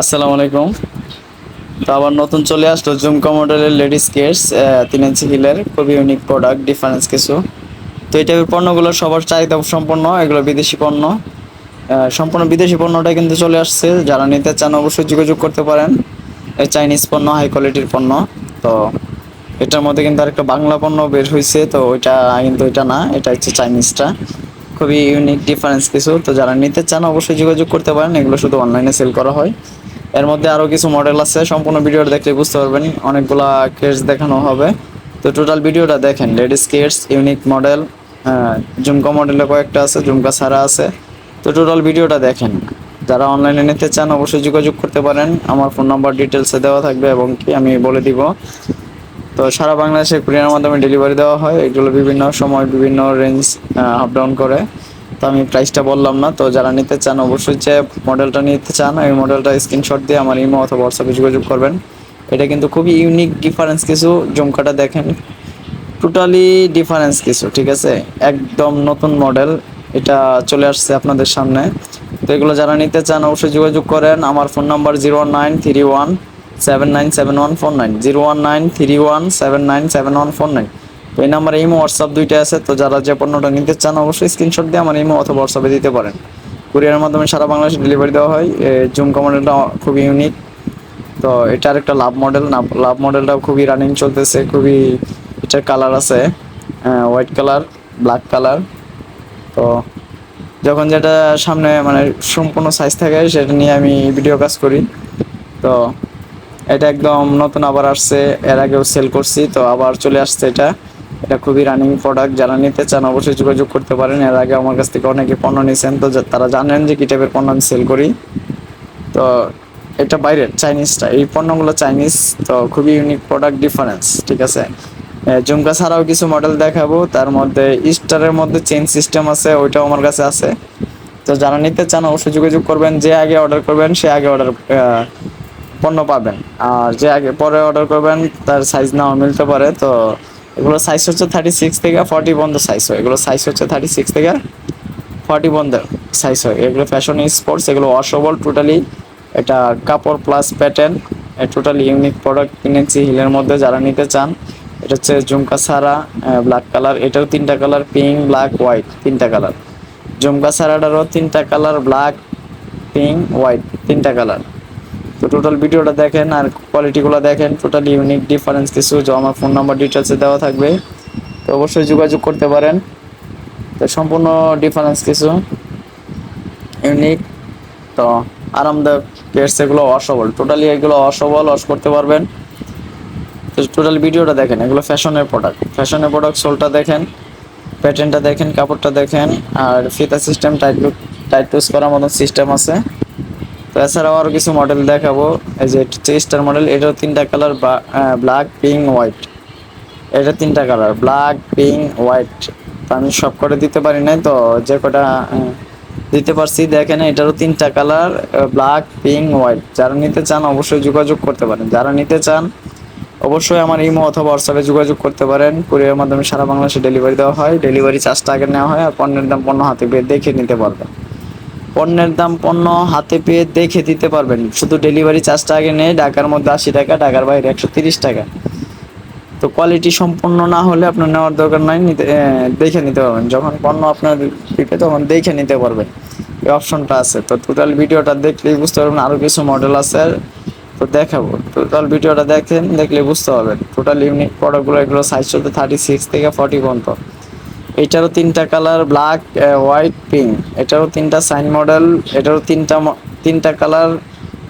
আসসালামু আলাইকুম। তো আবার নতুন চলে আসলো জুমকা মডেলের লেডিস কেয়ার্স তিন ইঞ্চি হিলের খুবই ইউনিক প্রোডাক্ট ডিফারেন্স কিছু। তো এই টাইপের পণ্যগুলো সবার চাহিদা সম্পন্ন, এগুলো বিদেশি পণ্য। সম্পূর্ণ বিদেশি পণ্যটা কিন্তু চলে আসছে। যারা নিতে চান অবশ্যই যোগাযোগ করতে পারেন। এই চাইনিজ পণ্য হাই কোয়ালিটির পণ্য। তো এটার মধ্যে কিন্তু আরেকটা বাংলা পণ্য বের হয়েছে তো ওইটা কিন্তু এটা না, এটা হচ্ছে চাইনিজটা খুবই ইউনিক ডিফারেন্স কিছু। তো যারা নিতে চান অবশ্যই যোগাযোগ করতে পারেন। এগুলো শুধু অনলাইনে সেল করা হয়। এর মধ্যে আরও কিছু মডেল আছে, সম্পূর্ণ ভিডিওটা দেখলে বুঝতে পারবেন, অনেকগুলা কেস দেখানো হবে। তো টোটাল ভিডিওটা দেখেন লেডিস কেটস ইউনিক মডেল ঝুমকা মডেলে কয়েকটা আছে ঝুমকা ছাড়া আছে। তো টোটাল ভিডিওটা দেখেন, যারা অনলাইনে নিতে চান অবশ্যই যোগাযোগ করতে পারেন। আমার ফোন নাম্বার ডিটেলসে দেওয়া থাকবে এবং কি আমি বলে দিব। তো সারা বাংলাদেশে কুরিয়ার মাধ্যমে ডেলিভারি দেওয়া হয়, এগুলো বিভিন্ন সময় বিভিন্ন রেঞ্জ আপ ডাউন করে। তো আমি প্রাইসটা বললাম না। তো যারা নিতে চান অবশ্যই যে মডেলটা নিতে চান ওই মডেলটা স্ক্রিনশট দিয়ে আমার ইমো অথবা হোয়াটসঅ্যাপে যোগাযোগ করবেন। এটা কিন্তু খুবই ইউনিক ডিফারেন্স কিছু, জমকাটা দেখেন। টোটালি ডিফারেন্স কিছু, ঠিক আছে? একদম নতুন মডেল এটা চলে আসছে আপনাদের সামনে। তো এগুলো যারা নিতে চান অবশ্যই যোগাযোগ করেন। আমার phone number zero nine three one seven nine seven one four nine zero one nine three one seven nine seven one four nine তো এই নাম্বারে ইমো হোয়াটসঅ্যাপ দুইটা আছে, তো যারা যে পণ্যটা নিতে চান অবশ্যই স্ক্রিনশট দিয়ে আমার ইমো অথবা হোয়াটসঅ্যাপে দিতে পারেন। কুরিয়ারের মাধ্যমে সারা বাংলাদেশে ডেলিভারি দেওয়া হয়। জুমকা মডেলটা খুবই ইউনিক তো এটার একটা লাভ মডেল না লাভ মডেলটাও খুবই রানিং চলতেছে, খুবই এটার কালার আছে হোয়াইট কালার ব্ল্যাক কালার তো যখন যেটা সামনে মানে সম্পূর্ণ সাইজ থাকে, সেটা নিয়ে আমি ভিডিও কাজ করি। তো এটা একদম নতুন আবার আসছে, এর আগেও সেল করছি, তো আবার চলে আসছে এটা। এটা খুবই রানিং প্রোডাক্ট যারা নিতে চান অবশ্যই যোগাযোগ করতে পারেন। এর আগে আমার কাছ থেকে অনেকে পণ্য নিয়েছেন তো তারা জানেন যে কী টাইপের পণ্য আমি সেল করি। তো এটা বাইরের চাইনিজটা এই পণ্যগুলো চাইনিজ তো খুবই ইউনিক প্রোডাক্ট ডিফারেন্স ঠিক আছে? জুমকা ছাড়াও কিছু মডেল দেখাবো। তার মধ্যে স্টারের মধ্যে চেন সিস্টেম আছে, ওইটাও আমার কাছে আছে। তো যারা নিতে চান অবশ্যই যোগাযোগ করবেন, যে আগে অর্ডার করবেন, সে আগে অর্ডার পণ্য পাবেন। আর যে আগে পরে অর্ডার করবেন, তার সাইজ নাও মিলতে পারে, তো এগুলো সাইজ হচ্ছে থার্টি সিক্স থেকে ফর্টি পর্যন্ত সাইজ হয়। এগুলো সাইজ হচ্ছে থার্টি সিক্স থেকে ফর্টি পর্যন্ত সাইজ হয়। এগুলো ফ্যাশন স্পোর্টস এগুলো ওয়াশেবল টোটালি এটা কাপড় plus pattern totally unique product কিনেছি হিলের মধ্যে যারা নিতে চান। এটা হচ্ছে ঝুমকা সারা ব্ল্যাক কালার এটাও তিনটা কালার পিঙ্ক ব্ল্যাক হোয়াইট তিনটা কালার ঝুমকা সারাটারও তিনটা কালার ব্ল্যাক পিঙ্ক হোয়াইট তিনটা কালার তো টোটাল ভিডিওটা দেখেন আর কোয়ালিটিগুলো দেখেন। টোটালি ইউনিক ডিফারেন্স কিছু, যে আমার ফোন নাম্বার ডিটেলসে দেওয়া থাকবে। তো অবশ্যই যোগাযোগ করতে পারেন। তো সম্পূর্ণ ডিফারেন্স কিছু ইউনিক তো আরামদায়ক পেয়ার্স এগুলো অসবল টোটালি এগুলো অসবল ওয়াশ করতে পারবেন। তো টোটাল ভিডিওটা দেখেন, এগুলো ফ্যাশনের প্রোডাক্ট ফ্যাশনের প্রোডাক্ট সোলটা দেখেন প্যাটার্নটা দেখেন, কাপড়টা দেখেন, আর ফিতা সিস্টেম টাইট টাইট টুস করার মতন সিস্টেম আছে। তো এছাড়াও আরও কিছু মডেল দেখাবো। এই যে চেস্টার মডেল এটাও তিনটা কালার ব্ল্যাক পিঙ্ক হোয়াইট এটা তিনটা কালার ব্ল্যাক পিঙ্ক হোয়াইট তো আমি সব করে দিতে পারি নাই, তো যে কটা দিতে পারছি, দেখেন এটারও তিনটা কালার ব্ল্যাক পিঙ্ক হোয়াইট যারা নিতে চান অবশ্যই যোগাযোগ করতে পারেন। যারা নিতে চান, অবশ্যই আমার ইমো অথবা হোয়াটসঅ্যাপে যোগাযোগ করতে পারেন। কুরিয়ার মাধ্যমে সারা বাংলাদেশে ডেলিভারি দেওয়া হয়। ডেলিভারি চার্জটা আগে নেওয়া হয় আর পণ্যের দাম পণ্য হাতে পেয়ে দেখে নিতে পারবেন। পণ্যের দাম পণ্য হাতে পেয়ে দেখে দিতে পারবেন। শুধু ডেলিভারি চার্জটা আগে নেই, ঢাকার মধ্যে আশি টাকা, ঢাকার বাইরে একশো তিরিশ টাকা। তো কোয়ালিটি সম্পূর্ণ না হলে আপনার নেওয়ার দরকার নাই, নিতে দেখে নিতে পারবেন। যখন পণ্য আপনার দিকে তখন দেখে নিতে পারবেন। এই অপশনটা আছে। তো টোটাল ভিডিওটা দেখলেই বুঝতে পারবেন আরও কিছু মডেল আছে। তো দেখাবো। টোটাল ভিডিওটা দেখেন দেখলে বুঝতে পারবেন। টোটাল ইউনিক প্রোডাক্টগুলো এগুলো সাইজ চলতে থার্টি সিক্স থেকে ফর্টি পর্যন্ত। এটারও তিনটা কালার ব্ল্যাক হোয়াইট পিঙ্ক এটারও তিনটা সাইন মডেল এটারও তিনটা তিনটা কালার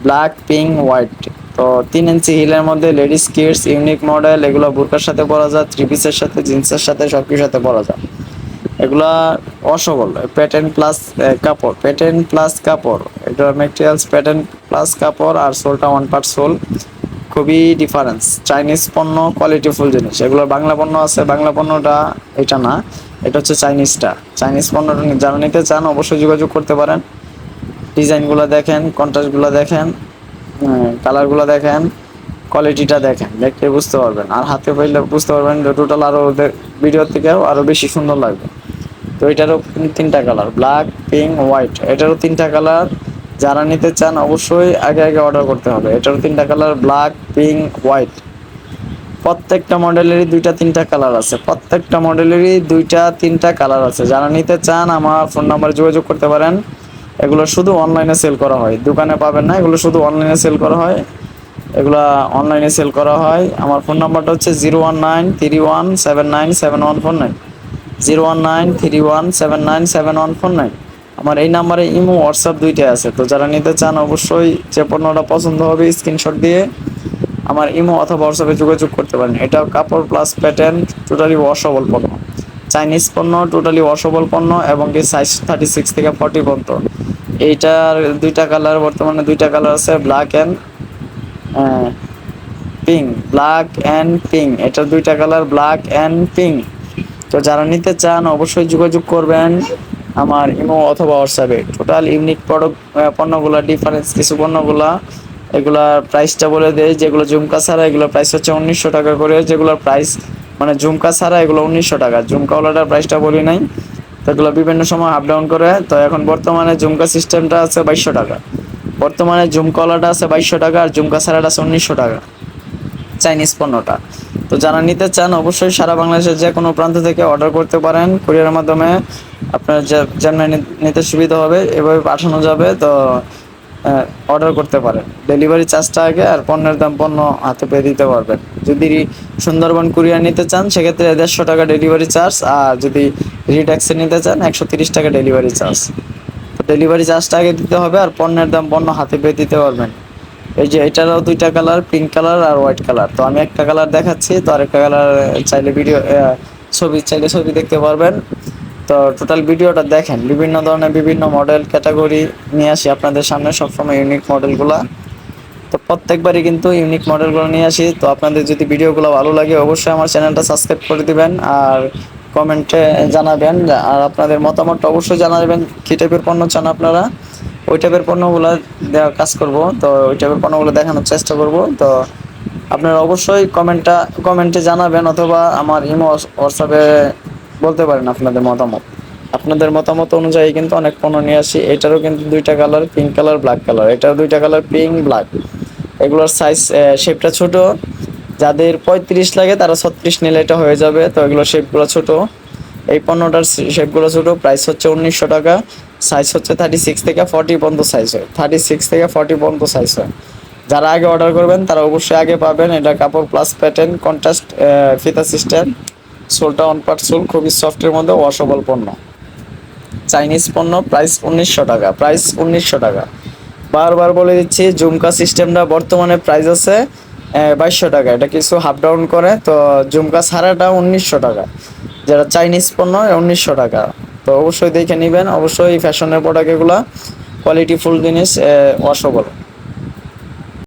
ব্ল্যাক পিঙ্ক হোয়াইট তো তিন ইঞ্চি হিলের মধ্যে লেডিস কিডস ইউনিক মডেল এগুলো বুরকার সাথে পরা যায় থ্রি পিসের সাথে জিন্সের সাথে সব কিছুর সাথে পরা যায়। এগুলা অসবল প্যাটার্ন প্লাস কাপড় প্যাটার্ন প্লাস কাপড়। এটা ম্যাটেরিয়ালস প্যাটার্ন প্লাস কাপড় আর সোলটা ওয়ান পার্ট সোল খুবই ডিফারেন্স চাইনিজ পণ্য কোয়ালিটিফুল জিনিস। এগুলো বাংলা পণ্য আছে, বাংলা পণ্যটা এটা না। এটা হচ্ছে চাইনিজটা। চাইনিজ পণ্যটা যারা নিতে চান অবশ্যই যোগাযোগ করতে পারেন। ডিজাইনগুলো দেখেন, কন্ট্রাস্টগুলো দেখেন কালারগুলো দেখেন, কোয়ালিটিটা দেখেন দেখতে বুঝতে পারবেন। আর হাতে পাইলে বুঝতে পারবেন যে টোটাল আরও ভিডিও থেকেও আরও বেশি সুন্দর লাগবে। তো এটারও তিন- তিনটা কালার ব্ল্যাক পিঙ্ক হোয়াইট এটারও তিনটা কালার যারা নিতে চান অবশ্যই আগে আগে অর্ডার করতে হবে। এটারও তিনটা কালার ব্ল্যাক পিঙ্ক হোয়াইট প্রত্যেকটা মডেলেরই দুইটা, তিনটা কালার আছে। প্রত্যেকটা মডেলেরই দুইটা, তিনটা কালার আছে। যারা নিতে চান, আমার ফোন নাম্বারে যোগাযোগ করতে পারেন। এগুলো শুধু অনলাইনে সেল করা হয়। দোকানে পাবেন না, এগুলো শুধু অনলাইনে সেল করা হয়। এগুলো অনলাইনে সেল করা হয়। আমার ফোন নাম্বারটা হচ্ছে zero one nine three one seven nine seven one four nine zero one nine three one seven nine seven one four nine আমার এই নাম্বারে ইমো হোয়াটসঅ্যাপ দুইটাই আছে। তো যারা নিতে চান, অবশ্যই যে পণ্যটা পছন্দ হবে স্ক্রিনশট দিয়ে আমার ইমো অথবা হোয়াটসঅ্যাপে যোগাযোগ করতে পারেন। এটা কাপড় প্লাস প্যাটার্ন টোটালি ওয়াশেবল পণ্য। চাইনিজ পণ্য টোটালি ওয়াশেবল পণ্য এবং কি সাইজ থার্টি সিক্স থেকে ফর্টি পর্যন্ত। এইটার দুইটা কালার বর্তমানে দুইটা কালার আছে black and pink black and pink এটার দুইটা কালার ব্ল্যাক অ্যান্ড পিঙ্ক তো যারা নিতে চান, অবশ্যই যোগাযোগ করবেন আমার ইমো অথবা হোয়াটসঅ্যাপে টোটাল ইউনিক প্রোডাক্ট পণ্যগুলো ডিফারেন্স কিছু পণ্যগুলা এগুলার প্রাইসটা বলে দেয় যেগুলো ঝুমকা ছাড়া এগুলোর প্রাইস হচ্ছে উনিশশো টাকা করে। যেগুলোর প্রাইস মানে ঝুমকা ছাড়া এগুলো উনিশশো টাকা। ঝুমকাওয়ালাটার প্রাইসটা বলি নাই। তো এগুলো বিভিন্ন সময় আপ ডাউন করে। তো এখন বর্তমানে ঝুমকা সিস্টেমটা আছে বাইশশো টাকা। বর্তমানে ঝুমকাওয়ালাটা আছে বাইশশো টাকা আর ঝুমকা ছাড়াটা আছে উনিশশো টাকা। চাইনিজ পণ্যটা। তো যারা নিতে চান, অবশ্যই সারা বাংলাদেশের যে কোনো প্রান্ত থেকে অর্ডার করতে পারেন। কুরিয়ারের মাধ্যমে আপনার যেমন নিতে সুবিধা হবে, এভাবে পাঠানো যাবে। তো অর্ডার করতে পারেন। ডেলিভারি চার্জটা আগে আর পণ্যের দাম পণ্য হাতে পেয়ে দিতে পারবেন। যদি সুন্দরবন কুরিয়ার নিতে চান, সেক্ষেত্রে দেড়শো টাকা ডেলিভারি চার্জ আর যদি রিডাক্সে নিতে চান, একশো তিরিশ টাকা ডেলিভারি চার্জ ডেলিভারি চার্জটা আগে দিতে হবে আর পণ্যের দাম পণ্য হাতে পেয়ে দিতে পারবেন। এই যে এটারও দুইটা কালার পিঙ্ক কালার আর হোয়াইট কালার তো আমি একটা কালার দেখাচ্ছি, তো আরেকটা কালার চাইলে ভিডিও ছবি, চাইলে ছবি দেখতে পারবেন। তো টোটাল ভিডিওটা দেখেন, বিভিন্ন ধরনের বিভিন্ন মডেল ক্যাটাগরি নিয়ে আসি আপনাদের সামনে, সবসময় ইউনিক মডেলগুলা তো প্রত্যেকবারই কিন্তু ইউনিক মডেলগুলো নিয়ে আসি। তো আপনাদের যদি ভিডিওগুলো ভালো লাগে, অবশ্যই আমার চ্যানেলটা সাবস্ক্রাইব করে দিবেন আর কমেন্টে জানাবেন। আর আপনাদের মতামতটা অবশ্যই জানাবেন, কী টাইপের পণ্য চান আপনারা? ওই টাইপের পণ্যগুলো দেওয়ার কাজ করব। তো ওই টাইপের পণ্যগুলো দেখানোর চেষ্টা করব। তো আপনারা অবশ্যই কমেন্টটা, কমেন্টে জানাবেন অথবা আমার ইমো, হোয়াটসঅ্যাপে বলতে পারেন আপনাদের মতামত। আপনাদের মতামত অনুযায়ী কিন্তু অনেক পণ্য নিয়ে আসি। এটারও কিন্তু দুইটা colour pink colour black colour এটারও দুইটা কালার পিঙ্ক ব্ল্যাক এগুলোর সাইজ শেপটা ছোট। যাদের পঁয়ত্রিশ লাগে তারা ছত্রিশ নিলে এটা হয়ে যাবে। তো এগুলোর শেপগুলো ছোট। এই পণ্যটার শেপগুলো ছোট। প্রাইস হচ্ছে উনিশশো টাকা। সাইজ হচ্ছে থার্টি সিক্স থেকে ফর্টি পর্যন্ত সাইজ হয়। থার্টি সিক্স থেকে ফর্টি পর্যন্ত সাইজ হয়। যারা আগে অর্ডার করবেন, তারা অবশ্যই আগে পাবেন। এটা কাপড় প্লাস প্যাটার্ন কন্ট্রাস্ট ফিতা সিস্টেম সোলটা অন পার্ট সোল খুবই সফটের মধ্যে ওয়াশেবল পণ্য। চাইনিজ পণ্য প্রাইস উনিশশো টাকা প্রাইস উনিশশো টাকা। বারবার বলে দিচ্ছি জুমকা সিস্টেমটা বর্তমানে প্রাইস আছে বাইশশো টাকা। এটা কিছু হাফ ডাউন করে, তো জুমকা ছাড়াটা উনিশশো টাকা। যেটা চাইনিজ পণ্য উনিশশো টাকা। তো অবশ্যই দেখে নেবেন, অবশ্যই ফ্যাশনের প্রোডাক্ট এগুলো। কোয়ালিটি ফুল জিনিস ওয়াশেবল